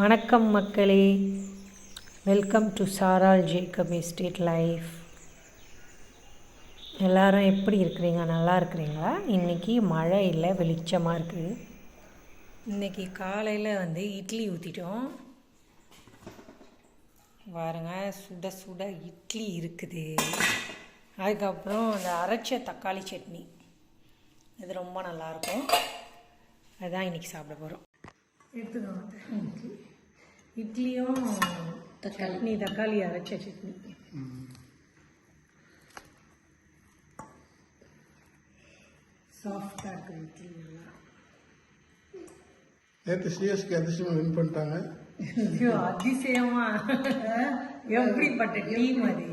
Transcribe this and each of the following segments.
வணக்கம் மக்களே. Welcome to Saaral Jacob estate life எல்லாரும் எப்படி இருக்கிறீங்க? நல்லா இருக்கிறீங்களா? இன்றைக்கி மழை இல்லை வெளிச்சமாக இருக்குது இன்றைக்கி காலையில் வந்து இட்லி ஊற்றிட்டோம் பாருங்க சுட சுட இட்லி இருக்குது. அதுக்கப்புறம் அந்த அரைச்ச தக்காளி சட்னி. இது ரொம்ப நல்லாயிருக்கும் அதுதான் இன்றைக்கி சாப்பிட போகிறோம் எடுத்துக்கோங்க. இட்லியும் சட்னி தக்காளி அரைச்ச சட்னி சாஃப்டாக இருக்குது இட்லி நல்லா. நேற்று சிஎஸ்கே அதிசயமாக வின் பண்ணிட்டாங்க. ஐயோ அதிசயமா. எப்படிப்பட்ட டீம் அது?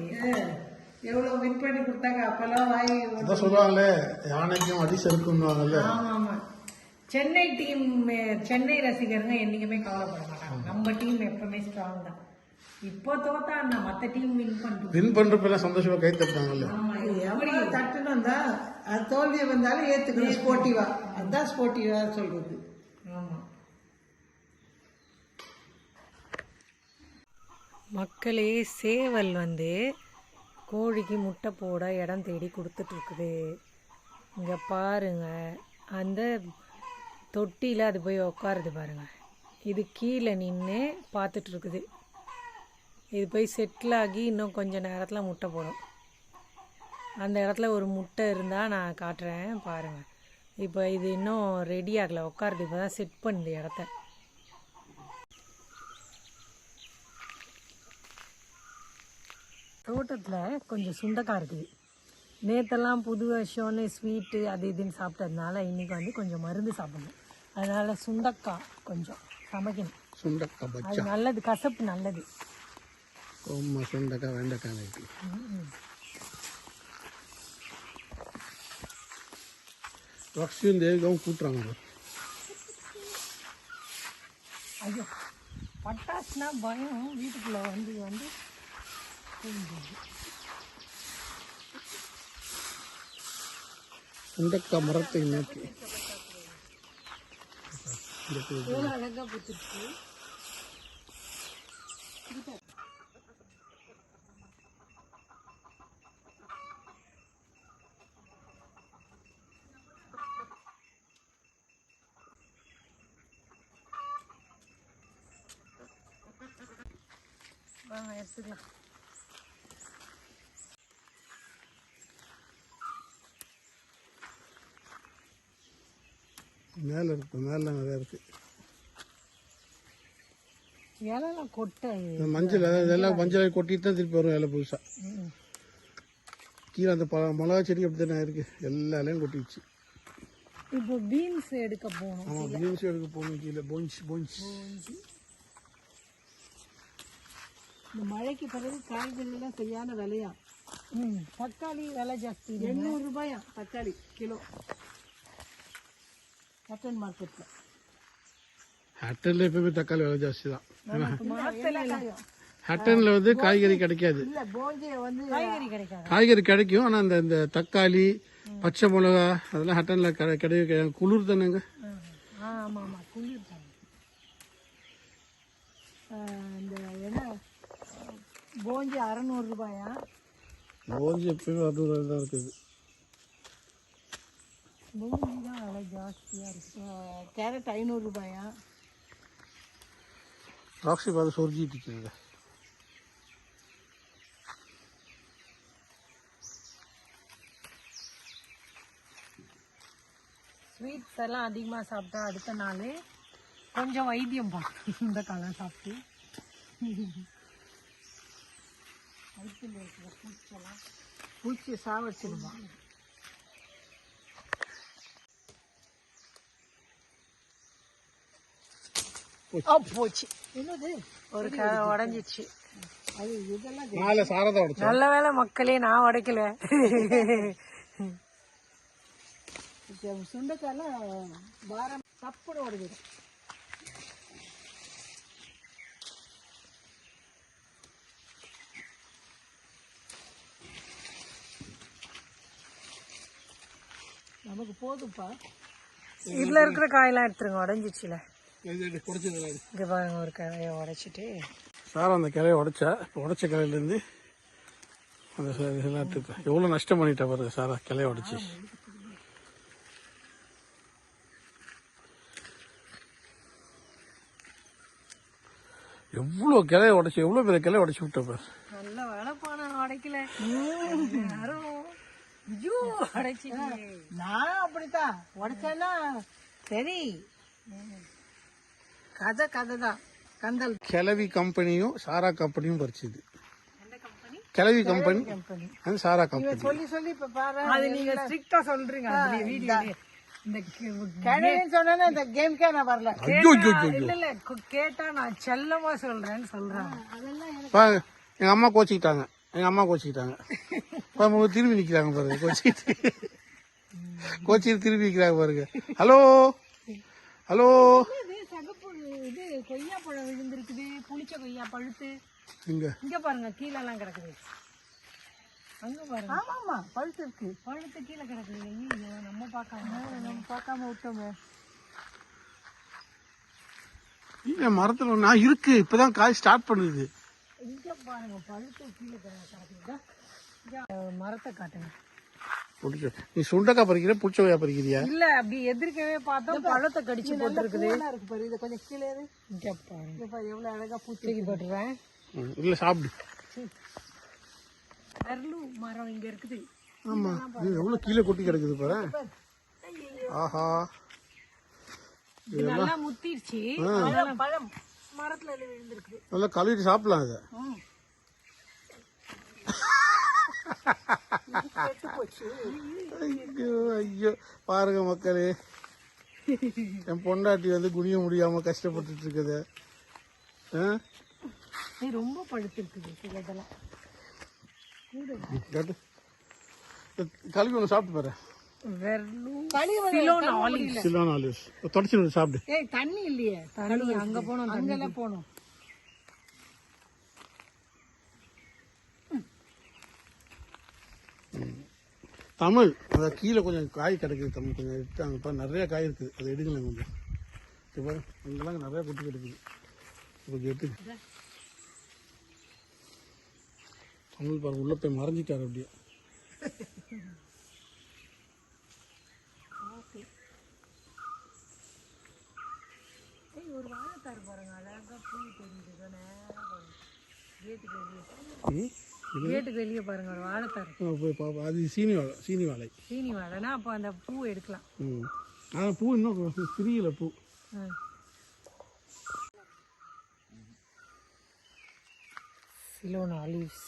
எவ்வளோ வின் பண்ணி கொடுத்தாங்க அப்போல்லாம் வாங்கி அதான் சொல்லுவாங்களே யானைக்கும் அடி செருக்குன்னுவாங்கல்ல ஆமா ஆமா சென்னை டீம் சென்னை ரசிகருங்க என்னைக்குமே கவலைப்பட மாட்டாங்க. நம்ம டீம் எப்பவுமே ஸ்ட்ராங் தான். இப்போ தோத்தா நான் மற்ற டீம் வின் பண்ணுறோம் வின் பண்ணுறப்பெல்லாம் சந்தோஷமா கை எப்படி எவ்வளோ தட்டுணும் தான் அது தோல்வி வந்தாலும் ஏற்றுக்கணும் ஸ்போர்ட்டிவா அதுதான் ஸ்போர்ட்டிவா சொல்றது. ஆமா. மக்களே சேவல் வந்து கோழிக்கு முட்டை போட இடம் தேடி கொடுத்துட்டு இருக்குது. இங்கே பாருங்க அந்த தொட்டியில் அது போய் உட்காருது பாருங்கள் இது கீழே நின்று பார்த்துட்ருக்குது இது போய் செட்டில் ஆகி இன்னும் கொஞ்சம் நேரத்தில் முட்டை போடும். அந்த இடத்துல ஒரு முட்டை இருந்தால் நான் காட்டுறேன் பாருங்கள் இப்போ இது இன்னும் ரெடி ஆகலை. உட்காருது இப்போ தான் செட் பண்ணுது இடத்த. தோட்டத்தில் கொஞ்சம் சுண்டக்காய் இருக்குது. நேற்றெல்லாம் புது வருஷம்னு ஸ்வீட்டு அது இதுன்னு சாப்பிட்டதுனால இன்றைக்கி வந்து கொஞ்சம் மருந்து சாப்பிடணும். அதனால் சுண்டக்காய் கொஞ்சம் சமைக்கணும் சுண்டக்காய் பச்சா. நல்லது கசப்பு நல்லது. ஓம்மா சுண்டக்காய் வெண்டைக்காய் வைக்கி ரக்ஷியும் தேவிகாவும் கூட்டுறாங்க ஐயோ பட்டாசுனா பயம். வீட்டுக்குள்ளே வந்து வந்து சுண்டக்காய் மரத்தை நோக்கி. எவ்வளோ அழகாக பூத்துருச்சு வாங்க எடுத்துக்கலாம் மேலே இருக்கு மேலே நிறையா இருக்கு. இலைலாம் கொட்டை இந்த மஞ்சள் அதாவது இதெல்லாம் மஞ்சளை கொட்டிட்டு தான் திருப்பி வரும் இலை புதுசாக. கீழே அந்த ப மிளகா செடி அப்படி தானே எல்லா இலையும் கொட்டிடுச்சு. இப்போ பீன்ஸ் எடுக்க போகணும் ஆமாம் பீன்ஸ் எடுக்க போகணும் கீழே. போஞ்ச் போஞ்ச் இந்த மழைக்கு பிறகு காய்கறிலாம் சரியான விலையா? ம் தக்காளி விலை ஜாஸ்தி எண்ணூறு ரூபாயா? தக்காளி கிலோ. காட்டன் மார்க்கெட்டில் ஹட்டனில் எப்பவுமே தக்காளி விலை ஜாஸ்தி தான். ஹட்டனில் வந்து காய்கறி கிடைக்காது. இல்லை போஞ்சியை வந்து காய்கறி கிடைக்காது. காய்கறி கிடைக்கும் ஆனால் அந்த இந்த தக்காளி பச்சை மிளகா அதெல்லாம் ஹட்டனில் கிடை கிடையாது. குளிர் தானேங்க? இந்த என்ன? போஞ்சி அறநூறு ரூபாயா? ஓஞ்சி எப்பயுமே அறுநூறு தான் இருக்குது. பூமி தான் விலை ஜாஸ்தியாக இருக்கு. ஆஹ், கேரட் ஐநூறு ரூபாயா? ராக்ஸி பார்த்து சொரிஞ்சிட்டு இருக்குங்க. ஸ்வீட்ஸ் எல்லாம் அதிகமாக சாப்பிட்டா அடுத்த நாள் கொஞ்சம் வைத்தியம் பார்க்கணும். இந்த காலம் சாப்பிட்டு. வயிற்றுல இருக்கிற பூச்செல்லாம் பூச்சி சாவடிச்சிருமா? போச்சு. என்னது? ஒரு க உடஞ்சிச்சு. அது இதெல்லாம் மேலே சாரதா உடைச்சா? நல்ல வேளை மக்களே நான் உடைக்கல. சுண்டைக்காயெல்லாம் வாரம் தப்புன்னு ஓடுது நமக்கு போதும்ப்பா. இதுல இருக்கிற காயெல்லாம் எடுத்துருங்க உடஞ்சிச்சுல. இங்கே பாருங்க ஒரு கதையை உடைச்சிட்டு. சார் அந்த கிளையை உடைச்சா இப்போ உடைச்ச கிளையிலேருந்து அந்த எடுத்து எவ்வளோ நஷ்டம் பண்ணிட்டா பாருங்க சாரா கிளையை உடைச்சி. எவ்வளோ கிளையை உடைச்சி எவ்வளோ பெரிய கிளையை உடைச்சி விட்ட பாரு. நல்ல உடைக்கல ஐயோ உடைச்சிட்டீங்க நானும் அப்படித்தான். உடைச்சேன்னா சரி. கதை கதை தான் கந்தல். கிளவி கம்பெனியும் சாரா கம்பெனியும் பறிச்சுது கிளவி கம்பெனி கம்பெனி. அது சாரா கம்பெனி. சொல்லி சொல்லி இப்ப பாரு அது நீங்க ஸ்ட்ரிக்டா சொல்றீங்க இந்த கிழவின்னு சொன்னா இந்த கேம்க்கே நான் வரல. இல்ல இல்ல கேட்டா நான் செல்லமா சொல்றேன்னு சொல்றேன் பாருங்க எங்க அம்மா கோச்சிக்கிட்டாங்க. எங்க அம்மா கோச்சிக்கிட்டாங்க. திரும்பி நிக்கிறாங்க பாருங்க கோச்சிக்கிட்டு. கோச்சிட்டு திரும்பி நிக்கிறாங்க பாருங்க. ஹலோ? ஹலோ இது சகப்பு இது கொய்யா பழம் புளிச்ச கொய்யா பழுத்து? இங்க இங்க பாருங்க கீழே எல்லாம் கிடக்குது. அங்க பாருங்க. ஆமா ஆமா பழுத்து இருக்கு. பழுத்து கீழே கிடக்குது. ஐயோ நம்ம பார்க்காம. நம்ம பார்க்காம விட்டோமே. இல்ல மரத்துல நான் இருக்கு இப்பதான் காய் ஸ்டார்ட் பண்ணுது. இங்க பாருங்க பழுத்து கீழே கிட- கிடக்குது மரத்தை காட்டுங்க. புடிச்ச. நீ சுண்டக்காய் பறிக்கிற புடிச்சவையா பறிக்கிறியா? இல்ல அப்படி எதிர்க்கவே பார்த்தோம். பழத்தை கடிச்சு போட்டுருக்குது. இருக்கு பாரு இதை கொஞ்சம் கீழே எவ்வளவு அழகா பூச்சி ம், இல்ல சாப்பிடு. அருளு மரம் இங்க இருக்குது. ஆமா. இது எவ்வளவு கீழே கொட்டி கிடக்குது பாரு. ஆஹா. நல்லா முத்திருச்சு. பழம். மரத்துல எல்லாம் விழுந்திருக்குது. நல்லா கழுவிட்டு சாப்பிடலாம் இதை. ஐயோ ஐயோ. பாருங்க மக்களே. என் பொண்டாட்டி வந்து குனிய முடியாம கஷ்டப்பட்டுட்டு இருக்குது. ரொம்ப பழுத்து இருக்குது சில இதெல்லாம் கழுவி ஒன்று சாப்பிட்டு பாரு. தொடச்சி சாப்பிடு. ஏய் தண்ணி இல்லையே. தண்ணி அங்க போனோம் அங்கெல்லாம் போகணும். தமிழ். அதை கீழே கொஞ்சம் காய் கிடக்குது தமிழ். கொஞ்சம் எடுத்தாங்க இப்போ நிறைய காய் இருக்குது. அதை எடுக்கலாம் கொஞ்சம். இப்போ பாரு இங்கெல்லாம் நிறைய கொட்டி கிடக்குது. இப்போ எடுத்து தமிழ் பாருங்க உள்ள போய் மறைஞ்சிட்டாரு அப்படியே. ஒரு வாழைத்தாரு பாருங்க அழகா பூ வெளியே ம்? கேட்டுக்கு வெளியே பாருங்க ஒரு வாழைத்தாரு. போய் பாப்பா. அது சீனி வாழை சீனி வாழை சீனி வாழைனா அப்போ அந்த பூ எடுக்கலாம். ம். ஆனால் பூ இன்னும் பிரியல பூ. ஆ. சிலோன் ஆலிவ்ஸ்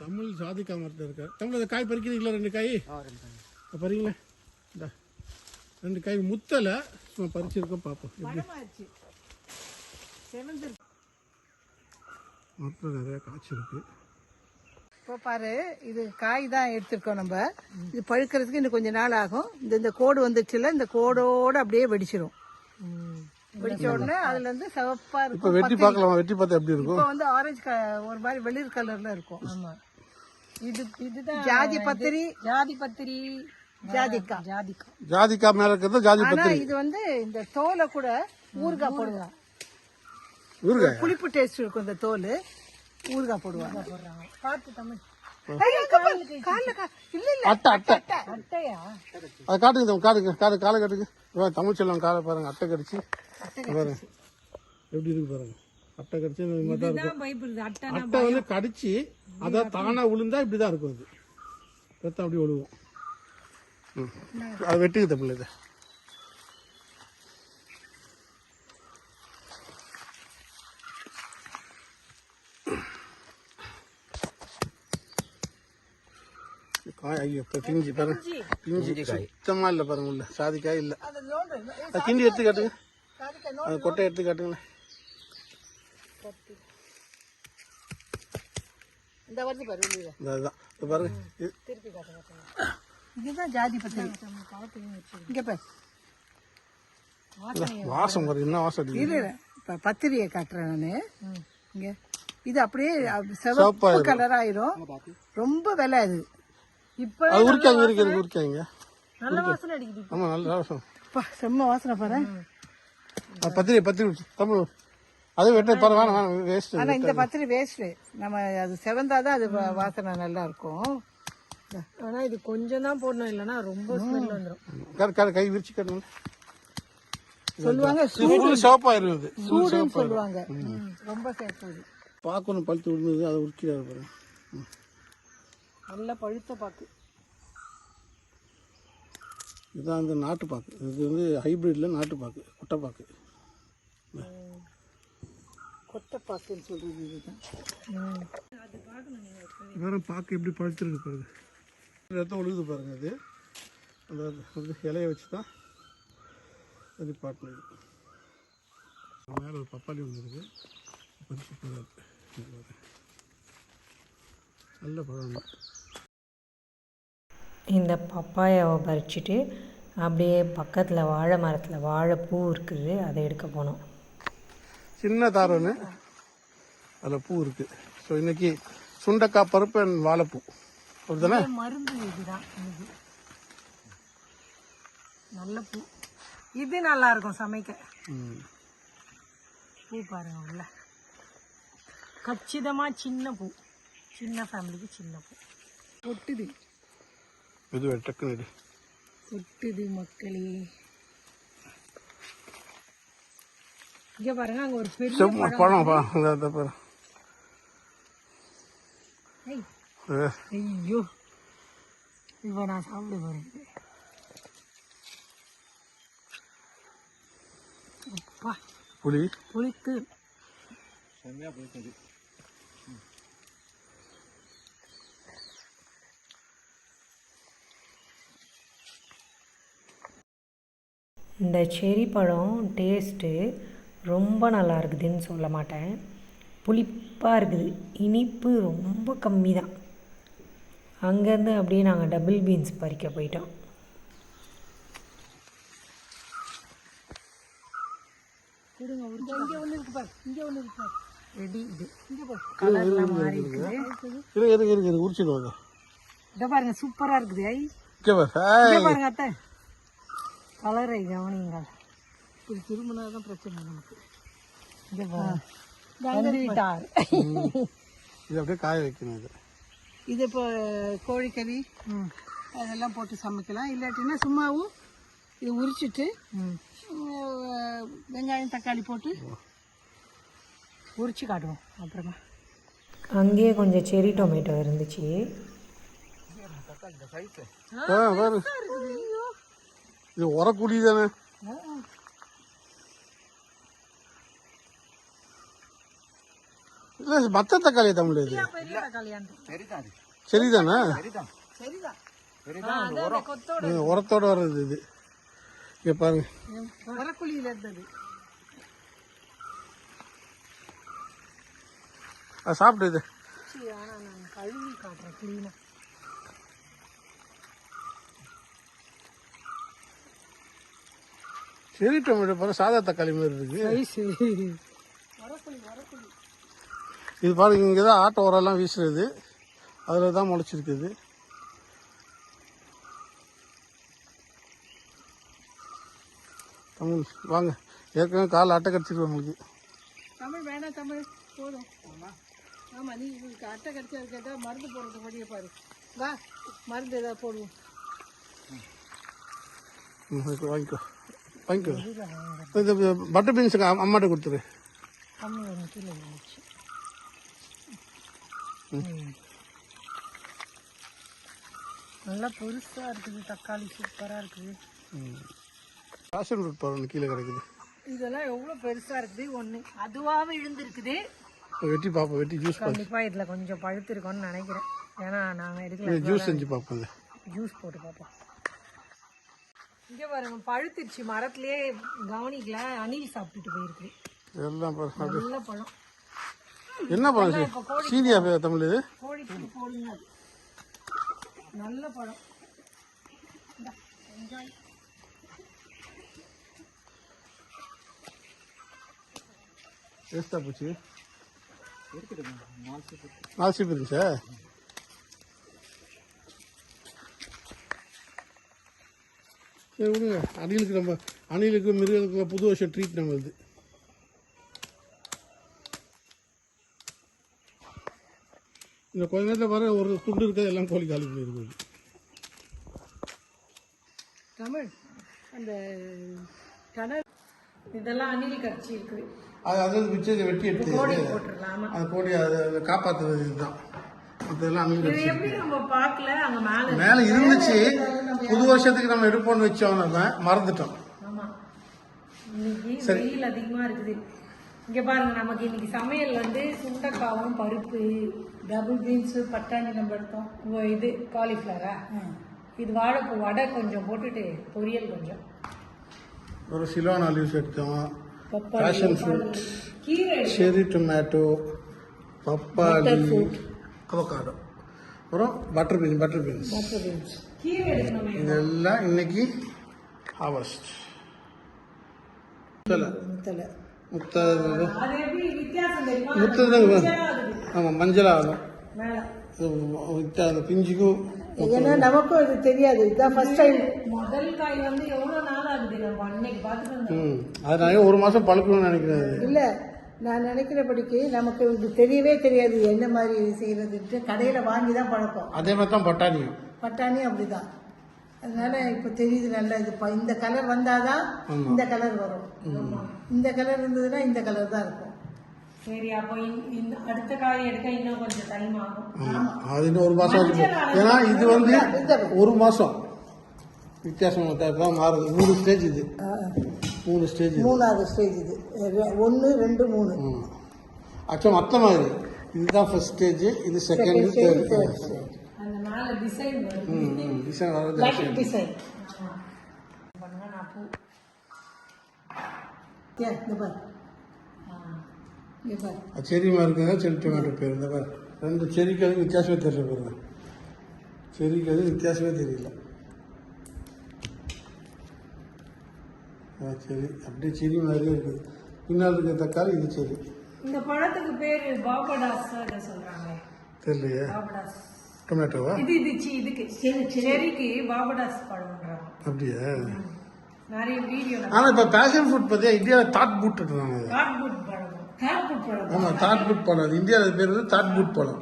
தமிழ் சாதிக்கா மரத்தில் இருக்க. தமிழ் அந்த காய் பறிக்கிறீங்களா ரெண்டு காய்? இதை பறிங்களேன் இந்தா. ரெண்டு காய் முத்தலை சும்மா பறிச்சிருக்கோம் பார்ப்போம் எப்படி? மரத்தில் நிறைய காய்ச்சி இருக்கு. இப்போ பாரு இது காய் தான் எடுத்திருக்கோம் நம்ம. இது பழுக்கிறதுக்கு இன்னும் கொஞ்ச நாள் ஆகும். இந்த இந்த கோடு வந்துச்சுல இந்த கோடோட அப்படியே வெடிச்சிரும். ம். வெடிச்ச உடனே அதுல இருந்து சிவப்பா இப்போ இருக்கும் வெட்டி பார்க்கலாமா? வெட்டி பார்த்தா எப்படி இருக்கும்? இப்போ வந்து ஆரஞ்சு ஒரு மாதிரி வெளிர் கலர்ல இருக்கும். ஆமா. இது இதுதான் ஜாதி பத்திரி. ஜாதி பத்திரி. ஜாதிக்காய் ஜாதிக்காய் ஜாதிக்காய் மேலே இருக்கிறது ஜாதி ஆனா பத்திரி. இது வந்து இந்த தோலை கூட ஊறுகாய். போடுவாங்க. ஊறுகாய்? புளிப்பு டேஸ்ட் இருக்கும் இந்த தோல். ஊறுகாய் போடுவாங்க. போடுறாங்க. பார்த்து தமிழ். ஐயோ, இங்க பாரு, கால்ல கா- இல்ல இல்ல. அட்டை அட்டை அட்டையா? அதை காட்டுங்க தம்பி, காட்டுங்க காடு காலை காட்டுங்க. இவா, தமிழ் செல்லம் காலை பாருங்க அட்டை கடிச்சு. பாருங்க. எப்படி இருக்கு பாருங்க. அட்டை கடிச்சு அட்டை அட்டை வந்து கடிச்சு அதான் தானா விழுந்தா இப்படிதான் இருக்கும் அது. ரத்தம் அப்படி விழுவும் ம். அது வெட்டுக்குது பிள்ளை இதை. காய் ஐயோ இப்போ பிஞ்சு பாருங்க பிஞ்சு சுத்தமா இல்லை பாருங்க உள்ள. சாதிக்காய் இல்லை. அது கிண்டி எடுத்து காட்டுங்க. அது கொட்டை எடுத்து காட்டுங்களேன் இந்த வருது அதுதான். இது பாருங்க இது இதுதான் ஜாதி பத்திரி இங்க பாரு. இந்தா, வாசம் பாருங்க என்ன வாசம் இரு. இப்ப பத்திரியை காட்டுறேன் நானு. இங்க. இது அப்படியே அப்~ சிவப்பா சிவப்பு கலர் ஆயிரும். ரொம்ப விலை அது. இப்ப அது உரிக்காங்க உரிக்கிறது உரிக்காங்க நல்ல வாசனை அடிக்குது. ஆமா நல்ல வாசம் அப்பா செம்ம வாசனை பாரு. அது பத்திரி பத்திரி தமிழ் அது வெட்ட பாரு வேணாம் வேணாம் வேஸ்ட் ஆனா இந்த பத்திரி வேஸ்ட் நம்ம அது செவந்தாதான் அது வா- வாசனை நல்லா இருக்கும். ஆனா இது கொஞ்சம் தான் போடணும் இல்லைன்னா ரொம்ப ஸ்மெல் வந்துடும் கரு கரு கை விரிச்சு கட்டணும் சொல்லுவாங்க ஃபுல் சிவப்பாயிருது சூடுன்னு சொல்லுவாங்க. ரொம்ப சேர்த்தது பார்க்கணும் பழுத்து விழுந்தது அதை உரிக்கிறாரு பாரு. நல்ல பழுத்த பாக்கு. இதுதான் அந்த நாட்டு பாக்கு. இது வந்து ஹைபிரிட்ல நாட்டு பாக்கு குட்டை பாக்கு. கொட்டைப்பாக்குன்னு சொல்றது இதுதான். வேறு பாக்கு எப்படி பழுத்துருக்கு பாருங்க. ரத்தம் ஒழுகுது பாருங்க அது. அந்த அந்த இலையை வச்சு தான் அது பாட்டினது மேலே ஒரு பப்பாளி ஒன்று இருக்குது சூப்பராக இருக்கு. இது பாருங்க. நல்ல பழம். தான். இந்த பப்பாயாவை பறிச்சுட்டு அப்படியே பக்கத்தில் வாழை மரத்தில் வாழைப்பூ இருக்குது அதை எடுக்க போனோம். சின்ன தார் ஒன்று அதில் பூ இருக்குது ஸோ இன்னைக்கு சுண்டக்காய் பருப்பு and வாழைப்பூ. அப்படிதானே? மருந்து இதுதான் இது. நல்ல பூ. இது நல்லா இருக்கும் சமைக்க. பூ பாருங்க உள்ள. கச்சிதமா சின்ன பூ. சின்ன ஃபேமிலிக்கு சின்ன பூ. கொட்டுது இது டக்குன்னு எடு. கொட்டுது மக்களே. இங்க பாருங்க அங்க ஒரு பெரிய செம்ம பழம் பா. அந்த அந்த பாரு. ஐய், இப்போ நான் சாப்பிட போறேன். அப்பா. புளி புளித்து. இந்த செரி பழம் டேஸ்ட்டு ரொம்ப நல்லா இருக்குதுன்னு சொல்ல மாட்டேன். புளிப்பாக இருக்குது. இனிப்பு ரொம்ப கம்மி தான் அங்கேருந்து அப்படியே நாங்கள் டபுள் பீன்ஸ் பறிக்க போயிட்டோம். இங்க ஒண்ணு இருக்கு பாரு. இங்க ஒண்ணு இருக்கு பாரு. ரெடி இது. இங்க பாரு. கலர்லாம் மாறி இருக்குது. இரு இரு இரு இரு உரிச்சிடுவாங்க. இதை பாருங்க சூப்பராக இருக்குது. ஐ. இங்கே பாருங்க அத்தை. கலரை கவனிங்கள் இது திரும்பினாதான் பிரச்சனை நமக்கு. இங்கே பாருங்க வந்து விட்டார் இது அப்படியே காய வைக்கணும் இது. இது இப்போ கோழிக்கறி. அதெல்லாம் போட்டு சமைக்கலாம். இல்லாட்டினா சும்மாவும் இது உரிச்சிட்டு வெங்காயம் தக்காளி போட்டு உரிச்சு காட்டுவோம் அப்புறமா. அங்கேயே கொஞ்சம் செரி டொமேட்டோ இருந்துச்சு. இது உரக்குடி தானே? இல்லை மற்ற தக்காளி தமிழ் இது? சரிதானே? உரத்தோட வர்றது இது. இங்கே பாருங்க. சாப்பிட்டு இது. கழுவி காட்டுறேன் செரி டொமேட்டோ பாரு சாதா தக்காளி மாதிரி இருக்கு. இது பாருங்க இங்கே தான் ஆட்டோ உரம்லாம் வீசுறது. அதில் தான் முளைச்சிருக்குது. தமிழ் வாங்க. ஏற்கனவே கால் அட்டை கடிச்சிருக்கு உங்களுக்கு. தமிழ் வேணாம் தமிழ். போதும். ஆமா நீ உங்களுக்கு அட்டை கடிச்சா கேட்டா மருந்து போடுறது படியே பாரு. வா மருந்து ஏதாவது போடுவோம். வாங்கிக்கோ. வாங்கிக்கோ இது பட்டர் பீன்ஸுக்கு அம்மாட்ட கொடுத்துரு. நல்லா பெருசாக இருக்குது தக்காளி சூப்பராக இருக்குது. பேஷன் ஃப்ரூட் பழம் கீழே கிடக்குது. இதெல்லாம் எவ்வளோ பெருசாக இருக்குது? ஒன்று அதுவாகவே விழுந்திருக்குது வெட்டி பார்ப்போம் வெட்டி ஜூஸ் கண்டிப்பாக இதில் கொஞ்சம் பழுத்து இருக்கும்னு நினைக்கிறேன். ஏன்னா நாங்கள் எடுக்கல ஜூஸ் செஞ்சு பார்ப்போம். ஜூஸ் போட்டு பார்ப்போம் இங்கே பாருங்க பழுத்துருச்சு. மரத்துலேயே கவனிக்கல. அணில் சாப்பிட்டுட்டு போயிருக்கு எல்லாம். நல்ல பழம். என்ன பழம் சீனியா தமிழ் இது? கோழிக்கு போடுங்க. நல்ல பழம். enjoy. வேஸ்டா போச்சு? நாலு சீப் இருந்துச்சா சரி விடுங்க. அணிலுக்கு நம்ம அணிலுக்கு மிருகங்களுக்கு புது வருஷம் ட்ரீட் நம்ம இது. இந்த கொஞ்ச நேரத்தில் வர ஒரு துண்டு இருக்கிறது எல்லாம் கோழி காலி பண்ணிருக்கு தமிழ் அந்த கடல் இதெல்லாம் அணில் கட்சி அது வெட்டி எடுத்து கோடி அது கோழி அதை காப்பாற்றுறது இதுதான். மற்றதெல்லாம் அணில் இது எப்படி நம்ம பார்க்கல? அங்க மேல மேலே இருந்துச்சு. புது வருஷத்துக்கு நம்ம எடுப்போம்னு வச்சோம் நம்ம மறந்துட்டோம். இன்னைக்கு வெயில் அதிகமா இருக்குது. இங்க பாருங்க நமக்கு இன்னைக்கு சமையல் வந்து சுண்டக்காவும் பருப்பு டபுள் பீன்ஸ் பட்டாணி நம்ம எடுத்தோம். ஓ, இது காலிஃப்ளவரா இது வாழைப்பூ வடை கொஞ்சம் போட்டுட்டு பொரியல் கொஞ்சம். ஒரு சிலோன் ஆலிவ்ஸ் எடுத்தோம். பப்பாளி ஃப்ரூட் கீரை செரி டொமேட்டோ பப்பாளி அவகாடோ அப்புறம் butter beans butter beans beans கீரை எடுக்கணுமே இதெல்லாம் இன்னைக்கு ஹார்வஸ்ட் முத்தலை. முத்தலை. முத்த அது எப்படி வித்தியாசம் தெரியுமா? முத்தது ஆமாம் மஞ்சள் ஆகும் பிஞ்சுக்கும் ஏன்னா நமக்கும் இது தெரியாது. இதுதான் ஃபர்ஸ்ட் டைம் முதல் காய் வந்து எவ்வளவு நாள் ஆகுது நம்ம அன்னைக்கு பார்த்துட்டு வந்தோம். ம். அதனால ஒரு மாதம் பழுக்கணும்னு நினைக்கிறேன். இல்லை நான் நினைக்கிறபடிக்கு நமக்கு இது தெரியவே தெரியாது என்ன மாதிரி செய்யறதுன்ட்டு. கடையில் வாங்கி தான் பழக்கம். அதே மாதிரி தான் பட்டாணியும். பட்டாணி அப்படிதான். அதனால இப்போ தெரியுது நல்லா இது ப- இந்த கலர் வந்தாதான் இந்த கலர் வரும். இந்த கலர் இருந்ததுன்னா இந்த கலர் தான் இருக்கும். சரி அப்போ அடுத்த காய் எடுக்க இன்னும் கொஞ்சம் டைம் ஆகும். ஆமாம் அது இன்னும் ஒரு மாதம் இருக்கும் ஏன்னா இது வந்து ஒரு மாதம் வித்தியாசம் தான் மாறுது. மூணு ஸ்டேஜ் இது. மூணு ஸ்டேஜ் இது. மூணாவது ஸ்டேஜ் இது. ஒன்று ரெண்டு மூணு. ஆக்சுவலாக மற்ற மாதிரி இதுதான் ஃபர்ஸ்ட் ஸ்டேஜ் இது செகண்ட் தேர்ட் அந்த மேல டிசைன் டிசைன் வர்றது லைட் டிசைன் பண்ணுங்க நான் பூ. இந்த பார். பார். செரி மாதிரி செரி டொமேட்டோ பேர். இந்த மாதிரி ரெண்டு செரிக்கு அது வித்தியாசமே தெரியல பாருங்க. செரிக்கு அது வித்தியாசமே தெரியல. ஆ, சரி அப்படியே செரி மாதிரியே இருக்குது. பின்னால் இருக்க தக்காளி இது செரி இந்த பழத்துக்கு பேரு பாபடாஸ் இதை சொல்றாங்க தெரியலையே. பாபடாஸ். டொமேட்டோவா இது இது சி இதுக்கு. செரிக்கு பாபடாஸ் பழம்ன்றாங்க அப்படியா? நிறைய வீடியோல ஆனால் இப்போ பேஷன் ஃபுட் பார்த்தியா இந்தியாவில் தாட் பூட் இருக்காங்க கார்ட்போர்ட் பழம் கார்புட் பழம் ஆமாம் தாட் பூட் பழம் அது இந்தியாவில் பேர் வந்து தாட் பூட் பழம்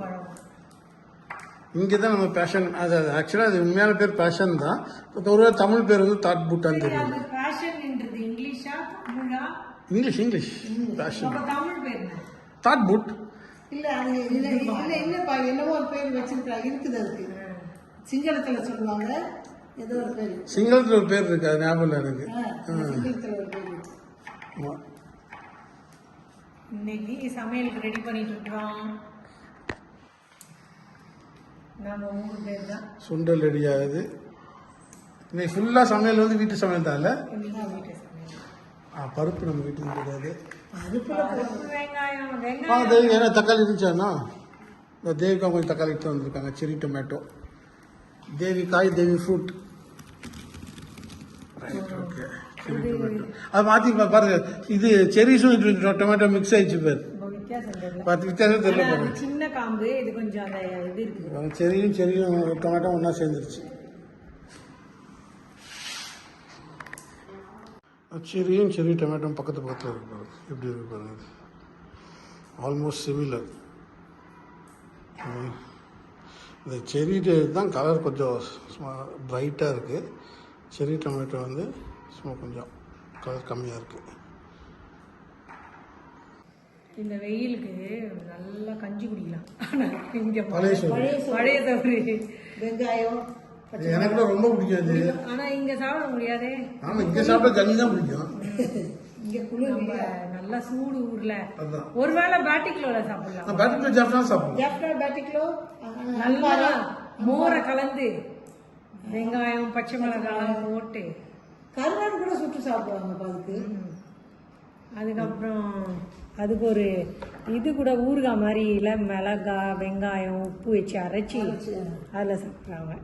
இங்கே தான் நம்ம பேஷன் அது ஆக்சுவலாக அது உண்மையான பேர் பேஷன் தான். இப்போ ஒரு தமிழ் பேர் வந்து தாட் பூட்டான்னு தெரியும் இங்கிலீஷா இங்கிலீஷ் இங்கிலீஷ். பேஷன் தாட் பூட் இல்ல அது இல்ல இல்ல இல்லப்பா என்னவோ ஒரு பேர் வச்சிருக்கா இருக்குது அதுக்கு. சிங்களத்துல சொல்லுவாங்க ஏதோ ஒரு பேர் சிங்களத்தில் ஒரு பேர் இருக்கு அது ஞாபகம் இல்லை எனக்கு. சிங்களத்துல ஒரு பேர் இருக்கு. ஆமா. இன்னைக்கு சமையலுக்கு ரெடி பண்ணிட்டு இருக்கிறோம். நம்ம மூணு பேர் தான். சுண்டல் ரெடி ஆகுது. இன்னைக்கு ஃபுல்லாக சமையல் வந்து வீட்டு சமையல் தான் இல்லை இன்னைக்கு வீட்டு சமையல். ஆ, பருப்பு நம்ம வீட்டுக்கு கிடையாது பருப்பு, வெங்காயம் ஆ வெங்காயம். தேவி ஏன்னா தக்காளி இருந்துச்சாண்ணா இந்த தேவிக்கா கொஞ்சம் தக்காளி எடுத்து வந்திருக்காங்க. செரி டொமேட்டோ தேவி காய் தேவி fruit right okay cherry tomato அது மாற்றி பாருங்க. இது செரிஸும் டொமேட்டோ மிக்ஸ் ஆயிடுச்சு பேர். வித்தியாசம் தெரியல. சின்ன காம்பு இது கொஞ்சம் செரியும் செரியும் டொமேட்டோ ஒன்றா சேர்ந்துருச்சு. செரியும் செரி டொமேட்டோ பக்கத்து பக்கத்தில் இருக்கு எப்படி இருக்கு பாருங்க ஆல்மோஸ்ட் சிமிலர் இந்த செரி தான் கலர் கொஞ்சம் பிரைட்டாக இருக்குது செரி டொமேட்டோ வந்து சும்மா கொஞ்சம் கலர் கம்மியாக இருக்குது இந்த வெயிலுக்கு நல்லா கஞ்சி குடிக்கலாம். இங்க பழைய பழைய சோறு. வெங்காயம். எனக்கு ரொம்ப பிடிக்கும் இது ஆனா இங்க சாப்பிட முடியாதே. ஆமாம் இங்கே சாப்பிட்டா கஞ்சி தான் பிடிக்கும். இங்க குளிர் நம்ம நல்லா சூடு ஊர்ல. ஒருவேளை பேட்டிக்குள்ள சாப்பிடலாம். சாப்பிடுவேன் ஜாஃப்டா பேட்டிக்லோ நல்லா மோரை கலந்து வெங்காயம் பச்சை மிளகாய் போட்டு. கருவாடு கூட சுட்டு சாப்பிடுவாங்க அதுக்கு. அதுக்கப்புறம் அதுக்கு ஒரு இது கூட ஊறுகாய் மாதிரி இல்லை மிளகாய் வெங்காயம் உப்பு வச்சு அரைச்சி அதில் சாப்பிட்றாங்க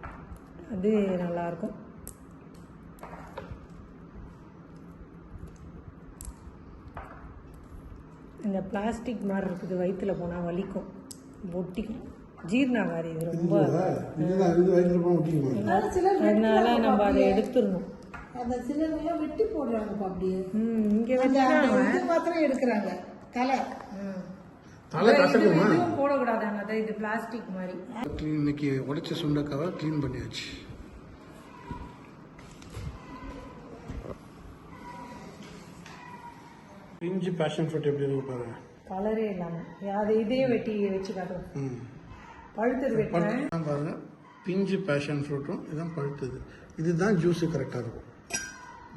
அது நல்லாயிருக்கும் இந்த பிளாஸ்டிக் மாதிரி இருக்குது வயிற்றுல போனால் வலிக்கும். ஒட்டிக்கும். ஜீரணம் மாதிரி இது ரொம்ப அதனால நம்ம அதை எடுத்துடணும். அந்த சிலதெல்லாம் வெட்டி போடுறாங்கப்பா அப்படியே. ம் இங்கே இது மாத்திரம் எடுக்கிறாங்க. தலை. இதுவும் போடக்கூடாதாங்க அதான் இது பிளாஸ்டிக் மாதிரி. இன்னைக்கு உடைச்ச சுண்டக்காவை க்ளீன் பண்ணியாச்சு. பிஞ்சு பேஷன் ஃப்ரூட் எப்படி இருக்கு பாருங்க. கலரே இல்லாமல் அது இதே வெட்டி வச்சு காட்டுவோம் ம். பழுத்தது வெட்டுறேன் பழுத்து பாருங்க. பிஞ்சு பேஷன் ஃப்ரூட்டும் இதுதான் பழுத்தது. இதுதான் ஜூஸு கரெக்டாக இருக்கும்.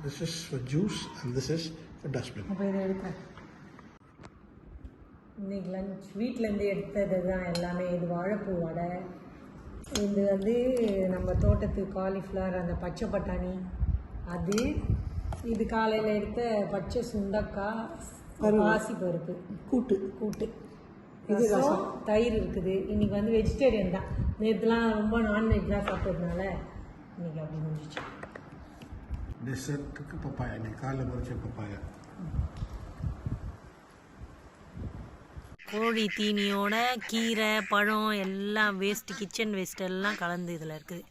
This is for juice and this is for dustbin அப்போ இதை எடுத்தேன் இன்னைக்கு லஞ்ச் வீட்டிலேருந்து எடுத்தது தான் எல்லாமே. இது வாழைப்பூ வடை இது வந்து நம்ம தோட்டத்து காலிஃப்ளவர் அந்த பச்சை பட்டாணி. அது இது காலையில் எடுத்த பச்சை சுண்டக்காய் பாசி பருப்பு. கூட்டு. கூட்டு. ரசம் தயிர் இருக்குது. இன்னைக்கு வந்து வெஜிடேரியன் தான். நேற்றுலாம் ரொம்ப நான்வெஜ்லாம் சாப்பிட்டதுனால இன்னைக்கு அப்படி முடிஞ்சிச்சு. டெசர்ட்டுக்கு பப்பாயா? இன்னைக்கு காலைல பறிச்ச பப்பாயா? கோழி தீனியோட கீரை பழம் எல்லாம் வேஸ்ட் கிச்சன் வேஸ்ட் எல்லாம் கலந்து இதில் இருக்குது.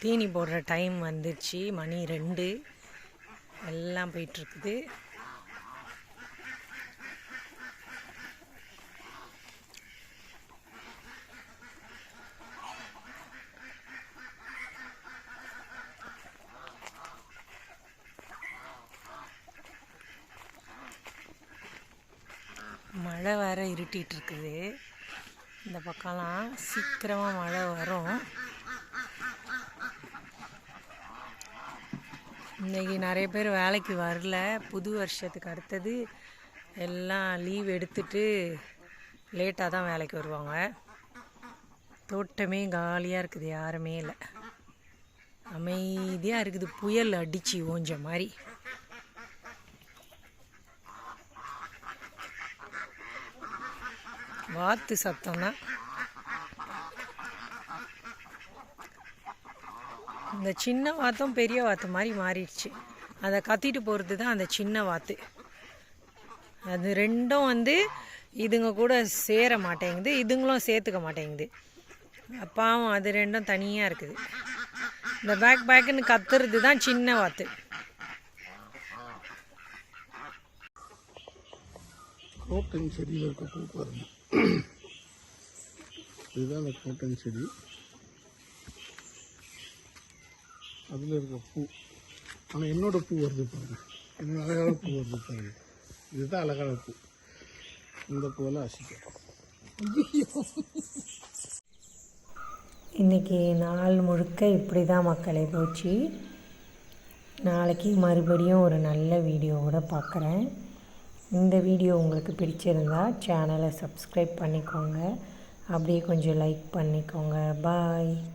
தீனி போடுற டைம் வந்துடுச்சு மணி ரெண்டு. எல்லாம் போயிட்டுருக்குது மழை வேறு இருட்டிட்டு இருக்குது இந்த பக்கம்லாம் சீக்கிரமாக மழை வரும். இன்னைக்கு நிறைய பேர் வேலைக்கு வரல. புது வருஷத்துக்கு அடுத்தது எல்லாம் லீவ் எடுத்துட்டு லேட்டாக தான் வேலைக்கு வருவாங்க. தோட்டமே காலியாக இருக்குது யாருமே இல்லை. அமைதியாக இருக்குது புயல் அடிச்சு ஓஞ்ச மாதிரி. வாத்து சத்தம் தான் இந்த சின்ன வாத்தும் பெரிய வாத்து மாதிரி மாறிடுச்சு. அதை கத்திட்டு போகிறது தான் அந்த சின்ன வாத்து. அது ரெண்டும் வந்து இதுங்க கூட சேர மாட்டேங்குது இதுங்களும் சேர்த்துக்க மாட்டேங்குது. பாவம் அது ரெண்டும் தனியாக இருக்குது. இந்த பேக் பேக்குன்னு கத்துறது தான் சின்ன வாத்து. கோட்டன் செடியில் இருக்க பூ பாருங்க. இதுதான் அந்த கோட்டன் செடி. அதில் இருக்க பூ. ஆனால் என்னோட பூ வருது பாருங்க. என்ன அழகான பூ வருது பாருங்க. இதுதான் அழகான பூ. இந்த பூவெல்லாம் அசிக்கும் இன்றைக்கி நாள் முழுக்க இப்படி தான் மக்களை போச்சு. நாளைக்கு மறுபடியும் ஒரு நல்ல வீடியோவோட பார்க்குறேன். இந்த வீடியோ உங்களுக்கு பிடிச்சிருந்தா சேனலை சப்ஸ்கிரைப் பண்ணிக்கோங்க. அப்படியே கொஞ்சம் லைக் பண்ணிக்கோங்க. பாய்